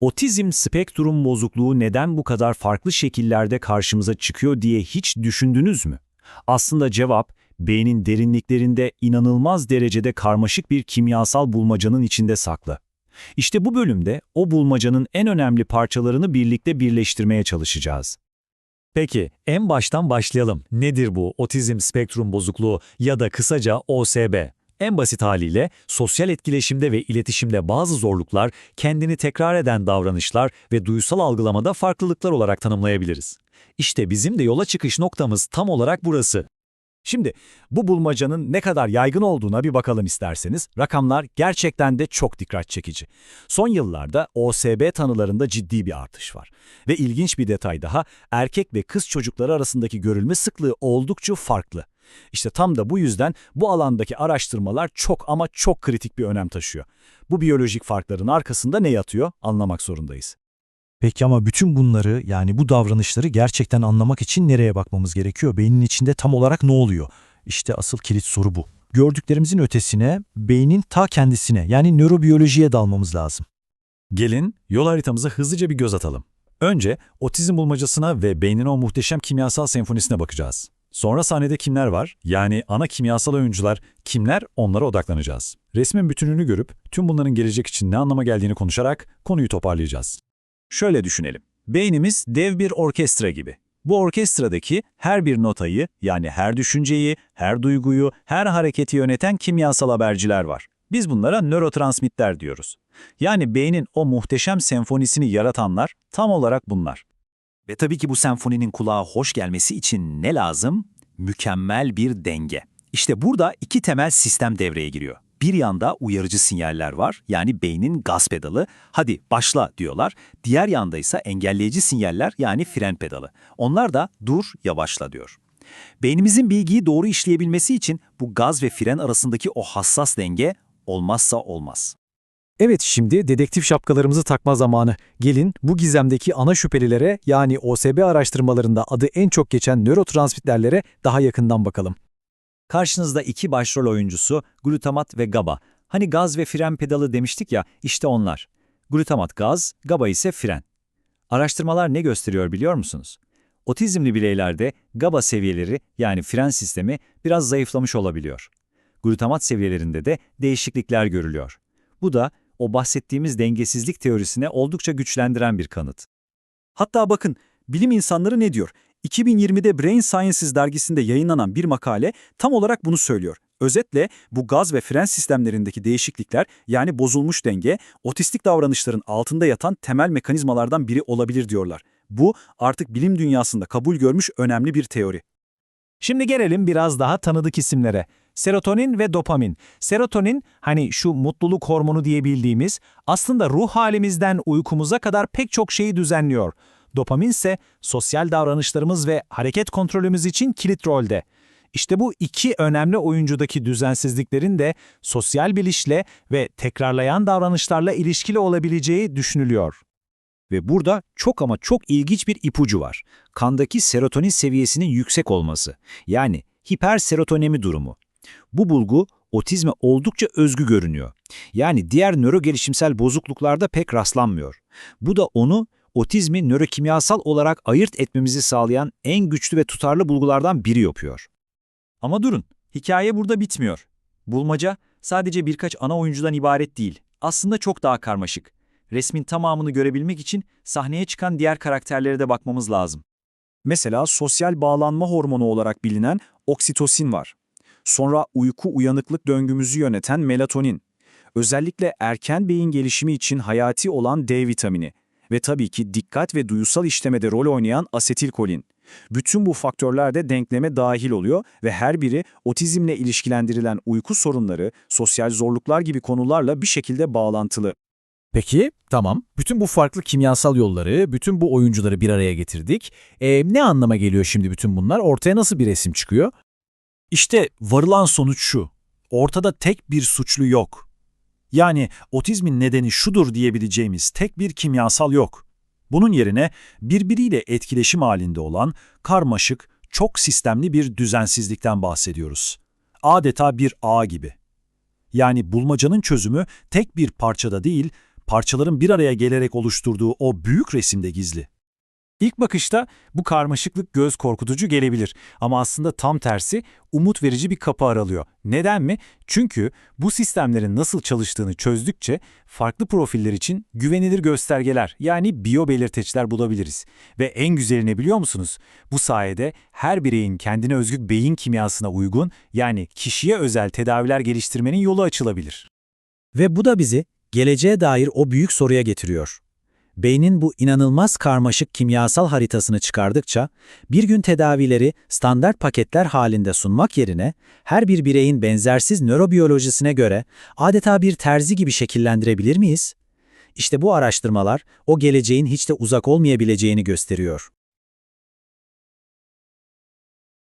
Otizm spektrum bozukluğu neden bu kadar farklı şekillerde karşımıza çıkıyor diye hiç düşündünüz mü? Aslında cevap, beynin derinliklerinde inanılmaz derecede karmaşık bir kimyasal bulmacanın içinde saklı. İşte bu bölümde o bulmacanın en önemli parçalarını birlikte birleştirmeye çalışacağız. Peki, en baştan başlayalım. Nedir bu otizm spektrum bozukluğu ya da kısaca OSB? En basit haliyle sosyal etkileşimde ve iletişimde bazı zorluklar, kendini tekrar eden davranışlar ve duysal algılamada farklılıklar olarak tanımlayabiliriz. İşte bizim de yola çıkış noktamız tam olarak burası. Şimdi bu bulmacanın ne kadar yaygın olduğuna bir bakalım isterseniz. Rakamlar gerçekten de çok dikkat çekici. Son yıllarda OSB tanılarında ciddi bir artış var. Ve ilginç bir detay daha, erkek ve kız çocukları arasındaki görülme sıklığı oldukça farklı. İşte tam da bu yüzden bu alandaki araştırmalar çok ama çok kritik bir önem taşıyor. Bu biyolojik farkların arkasında ne yatıyor anlamak zorundayız. Peki ama bütün bunları yani bu davranışları gerçekten anlamak için nereye bakmamız gerekiyor? Beynin içinde tam olarak ne oluyor? İşte asıl kilit soru bu. Gördüklerimizin ötesine, beynin ta kendisine yani nörobiyolojiye dalmamız lazım. Gelin yol haritamıza hızlıca bir göz atalım. Önce otizm bulmacasına ve beynin o muhteşem kimyasal senfonisine bakacağız. Sonra sahnede kimler var? Yani ana kimyasal oyuncular kimler? Onlara odaklanacağız. Resmin bütününü görüp tüm bunların gelecek için ne anlama geldiğini konuşarak konuyu toparlayacağız. Şöyle düşünelim. Beynimiz dev bir orkestra gibi. Bu orkestradaki her bir notayı yani her düşünceyi, her duyguyu, her hareketi yöneten kimyasal haberciler var. Biz bunlara nörotransmitter diyoruz. Yani beynin o muhteşem senfonisini yaratanlar tam olarak bunlar. Ve tabii ki bu senfoninin kulağa hoş gelmesi için ne lazım? Mükemmel bir denge. İşte burada iki temel sistem devreye giriyor. Bir yanda uyarıcı sinyaller var, yani beynin gaz pedalı, hadi başla diyorlar. Diğer yanda ise engelleyici sinyaller, yani fren pedalı. Onlar da dur, yavaşla diyor. Beynimizin bilgiyi doğru işleyebilmesi için bu gaz ve fren arasındaki o hassas denge olmazsa olmaz. Evet şimdi dedektif şapkalarımızı takma zamanı. Gelin bu gizemdeki ana şüphelilere yani OSB araştırmalarında adı en çok geçen nörotransmitterlere daha yakından bakalım. Karşınızda iki başrol oyuncusu glutamat ve GABA. Hani gaz ve fren pedalı demiştik ya, işte onlar. Glutamat gaz, GABA ise fren. Araştırmalar ne gösteriyor biliyor musunuz? Otizmli bireylerde GABA seviyeleri yani fren sistemi biraz zayıflamış olabiliyor. Glutamat seviyelerinde de değişiklikler görülüyor. Bu da o bahsettiğimiz dengesizlik teorisine oldukça güçlendiren bir kanıt. Hatta bakın, bilim insanları ne diyor? 2020'de Brain Sciences dergisinde yayınlanan bir makale tam olarak bunu söylüyor. Özetle bu gaz ve fren sistemlerindeki değişiklikler yani bozulmuş denge, otistik davranışların altında yatan temel mekanizmalardan biri olabilir diyorlar. Bu artık bilim dünyasında kabul görmüş önemli bir teori. Şimdi gelelim biraz daha tanıdık isimlere. Serotonin ve dopamin. Serotonin hani şu mutluluk hormonu diye bildiğimiz aslında ruh halimizden uykumuza kadar pek çok şeyi düzenliyor. Dopamin ise sosyal davranışlarımız ve hareket kontrolümüz için kilit rolde. İşte bu iki önemli oyuncudaki düzensizliklerin de sosyal bilişle ve tekrarlayan davranışlarla ilişkili olabileceği düşünülüyor. Ve burada çok ama çok ilginç bir ipucu var. Kandaki serotonin seviyesinin yüksek olması. Yani hiperserotonemi durumu. Bu bulgu otizme oldukça özgü görünüyor. Yani diğer nörogelişimsel bozukluklarda pek rastlanmıyor. Bu da onu otizmi nörokimyasal olarak ayırt etmemizi sağlayan en güçlü ve tutarlı bulgulardan biri yapıyor. Ama durun, hikaye burada bitmiyor. Bulmaca sadece birkaç ana oyuncudan ibaret değil. Aslında çok daha karmaşık. Resmin tamamını görebilmek için sahneye çıkan diğer karakterlere de bakmamız lazım. Mesela sosyal bağlanma hormonu olarak bilinen oksitosin var. Sonra uyku uyanıklık döngümüzü yöneten melatonin. Özellikle erken beyin gelişimi için hayati olan D vitamini ve tabii ki dikkat ve duyusal işlemede rol oynayan asetilkolin. Bütün bu faktörler de denkleme dahil oluyor ve her biri otizmle ilişkilendirilen uyku sorunları, sosyal zorluklar gibi konularla bir şekilde bağlantılı. Peki, tamam. Bütün bu farklı kimyasal yolları, bütün bu oyuncuları bir araya getirdik. E, ne anlama geliyor şimdi bütün bunlar? Ortaya nasıl bir resim çıkıyor? İşte varılan sonuç şu. Ortada tek bir suçlu yok. Yani otizmin nedeni şudur diyebileceğimiz tek bir kimyasal yok. Bunun yerine birbiriyle etkileşim halinde olan karmaşık, çok sistemli bir düzensizlikten bahsediyoruz. Adeta bir ağ gibi. Yani bulmacanın çözümü tek bir parçada değil, parçaların bir araya gelerek oluşturduğu o büyük resimde gizli. İlk bakışta bu karmaşıklık göz korkutucu gelebilir ama aslında tam tersi umut verici bir kapı aralıyor. Neden mi? Çünkü bu sistemlerin nasıl çalıştığını çözdükçe farklı profiller için güvenilir göstergeler yani biyo belirteçler bulabiliriz. Ve en güzeli ne biliyor musunuz? Bu sayede her bireyin kendine özgü beyin kimyasına uygun yani kişiye özel tedaviler geliştirmenin yolu açılabilir. Ve bu da bizi geleceğe dair o büyük soruya getiriyor. Beynin bu inanılmaz karmaşık kimyasal haritasını çıkardıkça, bir gün tedavileri standart paketler halinde sunmak yerine, her bir bireyin benzersiz nörobiyolojisine göre adeta bir terzi gibi şekillendirebilir miyiz? İşte bu araştırmalar, o geleceğin hiç de uzak olmayabileceğini gösteriyor.